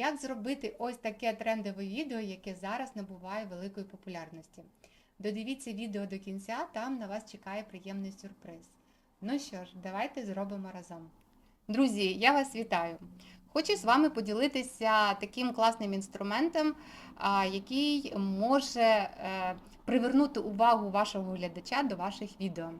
як зробити ось таке трендове відео, яке зараз набуває великої популярності. Додивіться відео до кінця, там на вас чекає приємний сюрприз. Ну що ж, давайте зробимо разом. Друзі, я вас вітаю! Хочу з вами поділитися таким класним інструментом, який може е, привернути увагу вашого глядача до ваших відео.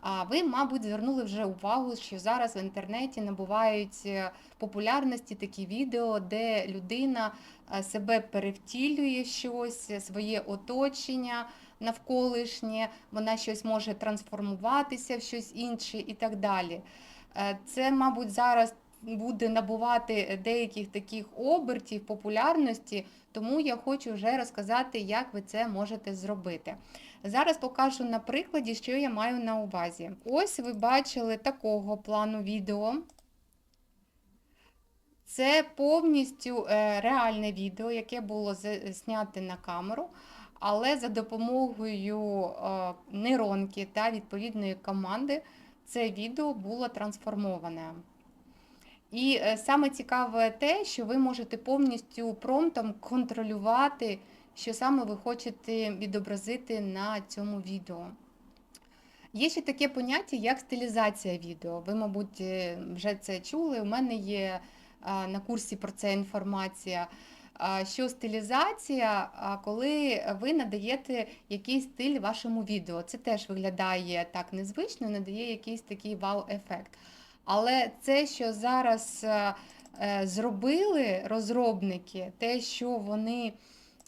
А ви, мабуть, звернули вже увагу, що зараз в інтернеті набувають е, популярності такі відео, де людина е, себе перевтілює щось, е, своє оточення навколишнє, вона щось може трансформуватися в щось інше і так далі. Це, мабуть, зараз буде набувати деяких таких обертів популярності, тому я хочу вже розказати, як ви це можете зробити. Зараз покажу на прикладі, що я маю на увазі. Ось ви бачили такого плану відео. Це повністю е, реальне відео, яке було зняте на камеру, але за допомогою е, нейронки та відповідної команди це відео було трансформоване. І е, саме цікаве те, що ви можете повністю промптом контролювати, що саме ви хочете відобразити на цьому відео. Є ще таке поняття, як стилізація відео. Ви, мабуть, е, вже це чули. У мене є на курсі про це інформація. Що стилізація, коли ви надаєте якийсь стиль вашому відео. Це теж виглядає так незвично, надає якийсь такий вау-ефект. Але це, що зараз е, е, зробили розробники, те, що вони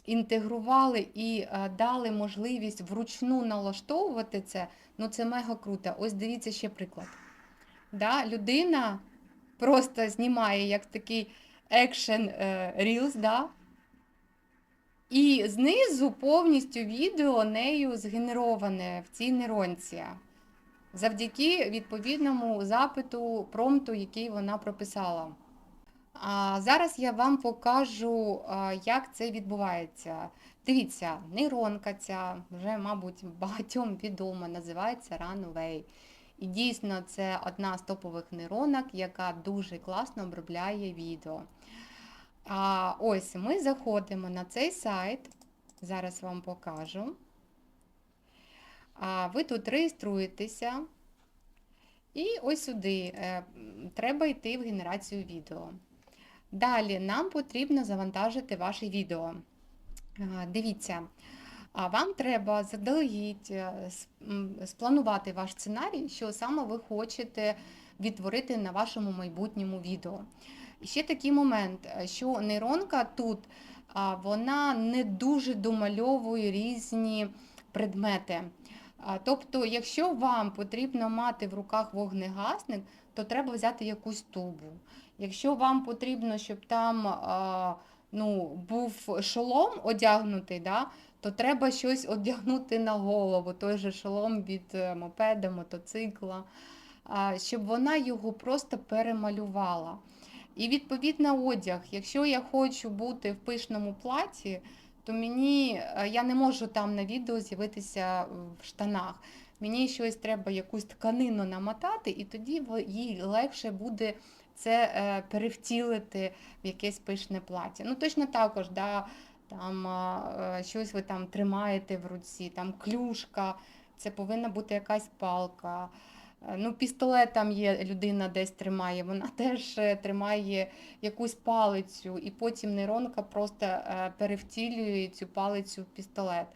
інтегрували і е, дали можливість вручну налаштовувати це, ну це мега круто. Ось дивіться ще приклад. Да, людина просто знімає як такий екшен рілз, да? і знизу повністю відео нею згенероване в цій нейронці завдяки відповідному запиту, промпту, який вона прописала. А зараз я вам покажу, як це відбувається. Дивіться, нейронка ця вже, мабуть, багатьом відома, називається Runway. І дійсно це одна з топових нейронок, яка дуже класно обробляє відео. А, ось ми заходимо на цей сайт. Зараз вам покажу. А, ви тут реєструєтеся. І ось сюди е, треба йти в генерацію відео. Далі нам потрібно завантажити ваше відео. Дивіться, вам треба заздалегідь е, спланувати ваш сценарій, що саме ви хочете відтворити на вашому майбутньому відео. Ще такий момент, е, що нейронка тут вона не дуже домальовує різні предмети. Тобто, якщо вам потрібно мати в руках вогнегасник, то треба взяти якусь тубу. Якщо вам потрібно, щоб там ну, був шолом одягнутий, да, то треба щось одягнути на голову, той же шолом від е, мопеда, мотоцикла, щоб вона його просто перемалювала. І відповідно одяг. Якщо я хочу бути в пишному платі, то мені е, я не можу там на відео з'явитися в штанах. Мені щось треба якусь тканину намотати, і тоді їй легше буде це е, перевтілити в якесь пишне плаття. Ну точно також, да, там е, щось ви там тримаєте в руці, там клюшка, це повинна бути якась палка. Е, Ну, пістолет там є, людина десь тримає, вона теж е, тримає якусь палицю, і потім нейронка просто е, перевтілює цю палицю в пістолет.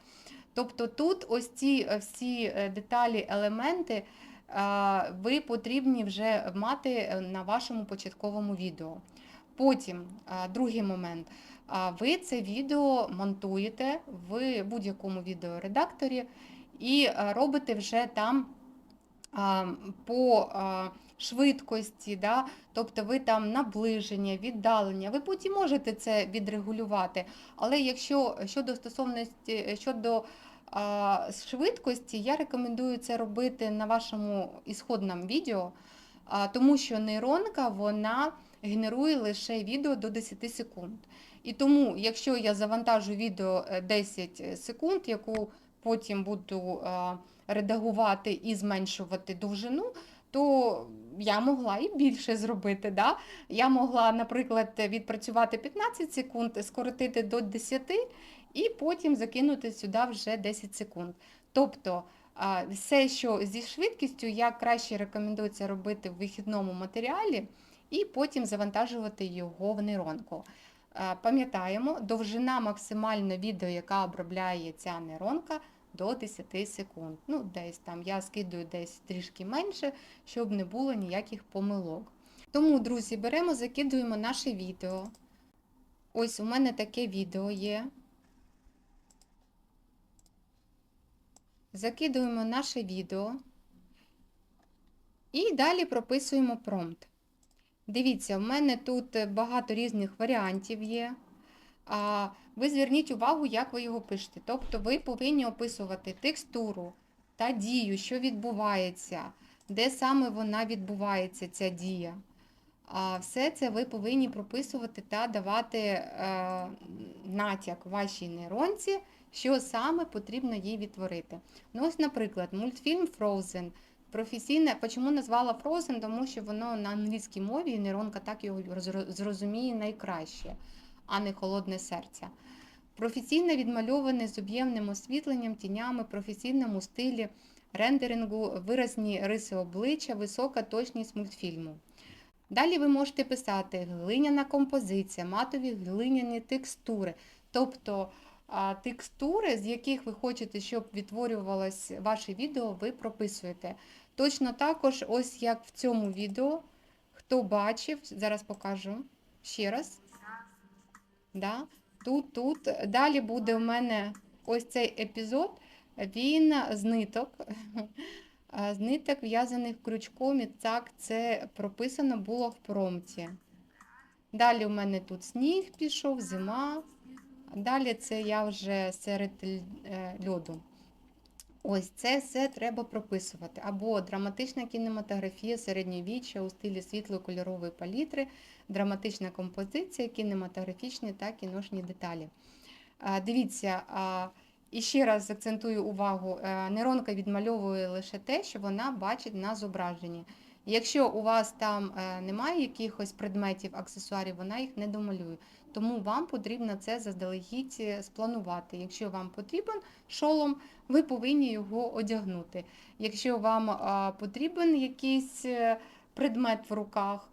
Тобто тут ось ці всі деталі, елементи ви потрібні вже мати на вашому початковому відео. Потім, другий момент, ви це відео монтуєте в будь-якому відеоредакторі і робите вже там по швидкості, да? тобто ви там наближення, віддалення, ви потім можете це відрегулювати. Але якщо щодо стосовності щодо а, швидкості, я рекомендую це робити на вашому ісходному відео, а, тому що нейронка вона генерує лише відео до 10 секунд. І тому, якщо я завантажу відео е, 10 секунд, яку потім буду а, редагувати і зменшувати довжину, то я могла і більше зробити. Да? Я могла, наприклад, відпрацювати 15 секунд, скоротити до 10 і потім закинути сюди вже 10 секунд. Тобто все, що зі швидкістю, як краще рекомендується робити в вихідному матеріалі, і потім завантажувати його в нейронку. Пам'ятаємо, довжина максимально відео, яка обробляє ця нейронка, до 10 секунд. Ну, десь там я скидую десь трішки менше, щоб не було ніяких помилок. Тому, друзі, беремо, закидуємо наше відео. Ось у мене таке відео є. Закидуємо наше відео і далі прописуємо промпт. Дивіться, в мене тут багато різних варіантів є. Ви зверніть увагу, як ви його пишете. Тобто ви повинні описувати текстуру та дію, що відбувається, де саме вона відбувається, ця дія. Все це ви повинні прописувати та давати е, натяк вашій нейронці, що саме потрібно їй відтворити. Ну, ось, наприклад, мультфільм Frozen. Професійне, чому назвала Frozen? Тому що воно на англійській мові і нейронка так його зрозуміє найкраще, а не холодне серце. Професійно відмальоване з об'ємним освітленням, тінями, професійному стилі, рендерингу, виразні риси обличчя, висока точність мультфільму. Далі ви можете писати глиняна композиція, матові глиняні текстури. Тобто текстури, з яких ви хочете, щоб відтворювалось ваше відео, ви прописуєте. Точно також, ось як в цьому відео, хто бачив, зараз покажу ще раз. Да? Тут, тут. Далі буде у мене ось цей епізод, він з ниток. З ниток в'язаних крючком, і так це прописано було в промці. Далі у мене тут сніг пішов, зима. Далі це я вже серед е, льоду. Ось це все треба прописувати. Або драматична кінематографія середньовіччя у стилі світло-кольорової палітри, драматична композиція, кінематографічні та кіношні деталі. Дивіться, і ще раз акцентую увагу, е, нейронка відмальовує лише те, що вона бачить на зображенні. Якщо у вас там е, немає якихось предметів, аксесуарів, вона їх не домалює. Тому вам потрібно це заздалегідь е, спланувати. Якщо вам потрібен шолом, ви повинні його одягнути. Якщо вам потрібен якийсь предмет в руках,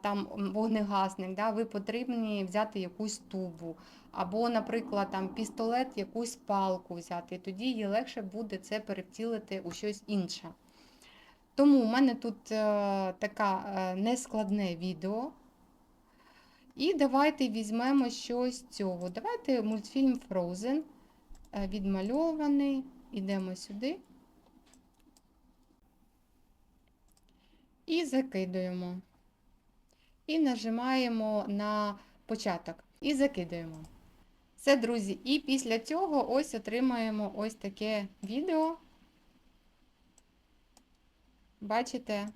там вогнегасник, да, ви потрібні взяти якусь тубу. Або, наприклад, там пістолет, якусь палку взяти, тоді їй легше буде це перевтілити у щось інше. Тому у мене тут е, таке нескладне відео. І давайте візьмемо щось цього. Давайте мультфільм Frozen е, відмальований. Ідемо сюди і закидуємо. І нажимаємо на початок. І закидуємо. Все, друзі, і після цього ось отримаємо ось таке відео. Бачите,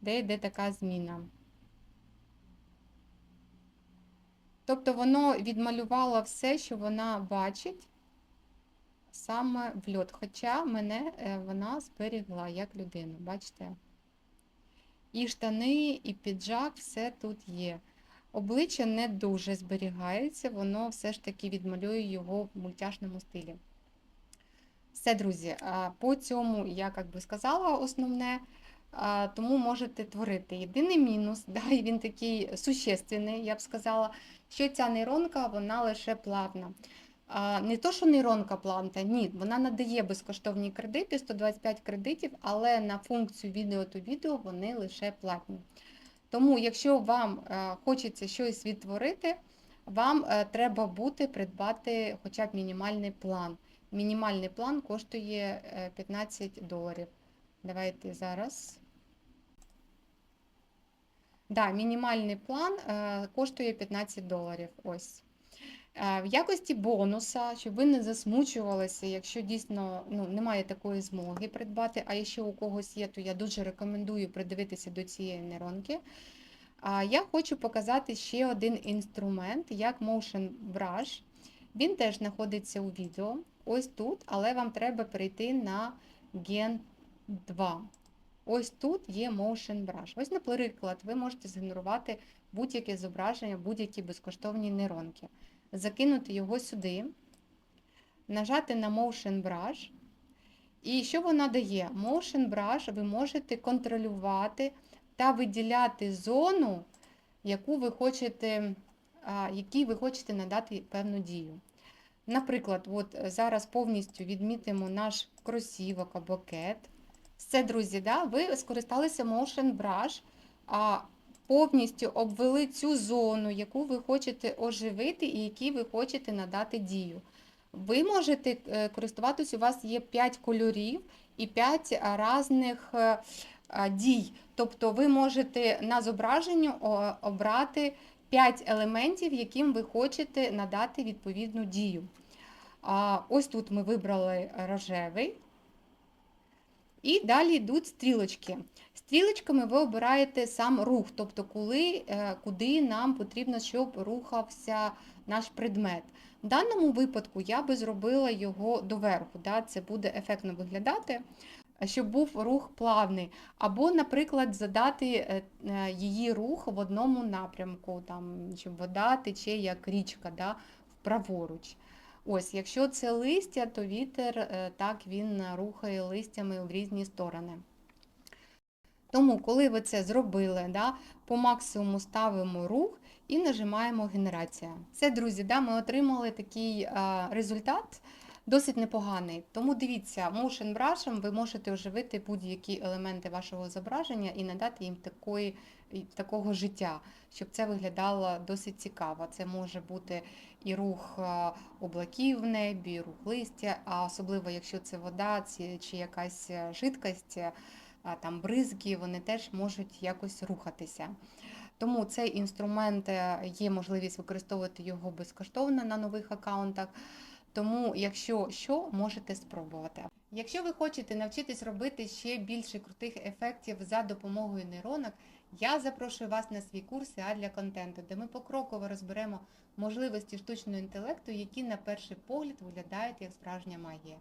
де йде така зміна. Тобто воно відмалювало все, що вона бачить саме в льот. Хоча мене е, вона зберігла як людину, бачите? І штани, і піджак, все тут є. Обличчя не дуже зберігається, воно все ж таки відмалює його в мультяшному стилі. Все, друзі, по цьому я як би сказала основне, тому можете творити. Єдиний мінус, да, і він такий существенний, я б сказала, що ця нейронка вона лише плавна. Не то, що нейронка плавна, ні, вона надає безкоштовні кредити, 125 кредитів, але на функцію відео то відео вони лише платні. Тому, якщо вам е, хочеться щось відтворити, вам е, треба бути придбати хоча б мінімальний план. Мінімальний план коштує 15 е, доларів. Давайте зараз. Да, мінімальний план коштує 15 доларів. Ось. В якості бонуса, щоб ви не засмучувалися, якщо дійсно ну, немає такої змоги придбати, а якщо у когось є, то я дуже рекомендую придивитися до цієї нейронки. Я хочу показати ще один інструмент, як Motion Brush. Він теж знаходиться у відео, ось тут, але вам треба перейти на Gen 2. ось тут є Motion Brush. Ось, наприклад, ви можете згенерувати будь-яке зображення, будь-які безкоштовні нейронки. Закинути його сюди, нажати на Motion Brush. І що вона дає? Motion Brush ви можете контролювати та виділяти зону, яку ви хочете, якій ви хочете надати певну дію. Наприклад, от зараз повністю відмітимо наш кросівок або кет. Все, друзі, да? ви скористалися Motion Brush, а повністю обвели цю зону, яку ви хочете оживити і якій ви хочете надати дію. Ви можете е, користуватись, у вас є 5 кольорів і 5 різних е, дій. Тобто ви можете на зображенні о, обрати 5 елементів, яким ви хочете надати відповідну дію. А, Ось тут ми вибрали рожевий. І далі йдуть стрілочки. Стрілочками ви обираєте сам рух, тобто коли, е, куди нам потрібно, щоб рухався наш предмет. В даному випадку я би зробила його доверху, да, це буде ефектно виглядати, щоб був рух плавний. Або, наприклад, задати е, е, її рух в одному напрямку, там, щоб вода тече як річка да, праворуч. Ось, якщо це листя, то вітер е, так він рухає листями в різні сторони. Тому, коли ви це зробили, да, по максимуму ставимо рух і нажимаємо генерація. Все, друзі, да, ми отримали такий а, результат, досить непоганий. Тому дивіться, Motion Brush ви можете оживити будь-які елементи вашого зображення і надати їм такої, такого життя, щоб це виглядало досить цікаво. Це може бути і рух облаків в небі, і рух листя, а особливо, якщо це вода чи якась е, жидкость, е, там бризки, вони теж можуть якось рухатися. Тому цей інструмент е, є можливість використовувати його безкоштовно на нових аккаунтах. Тому, якщо що, можете спробувати. Якщо ви хочете навчитись робити ще більше крутих ефектів за допомогою нейронок, я запрошую вас на свій курс «А для контенту, де ми покроково розберемо можливості штучного інтелекту, які на перший погляд виглядають як справжня магія.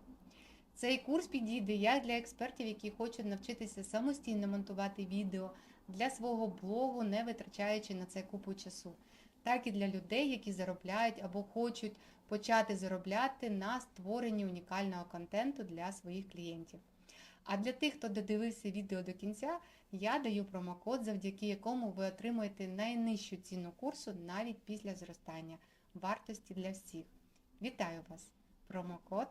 Цей курс підійде як для експертів, які хочуть навчитися самостійно монтувати відео для свого блогу, не витрачаючи на це купу часу, так і для людей, які заробляють або хочуть почати заробляти на створенні унікального контенту для своїх клієнтів. А для тих, хто додивився відео до кінця, я даю промокод, завдяки якому ви отримуєте найнижчу ціну курсу навіть після зростання вартості для всіх. Вітаю вас! Промокод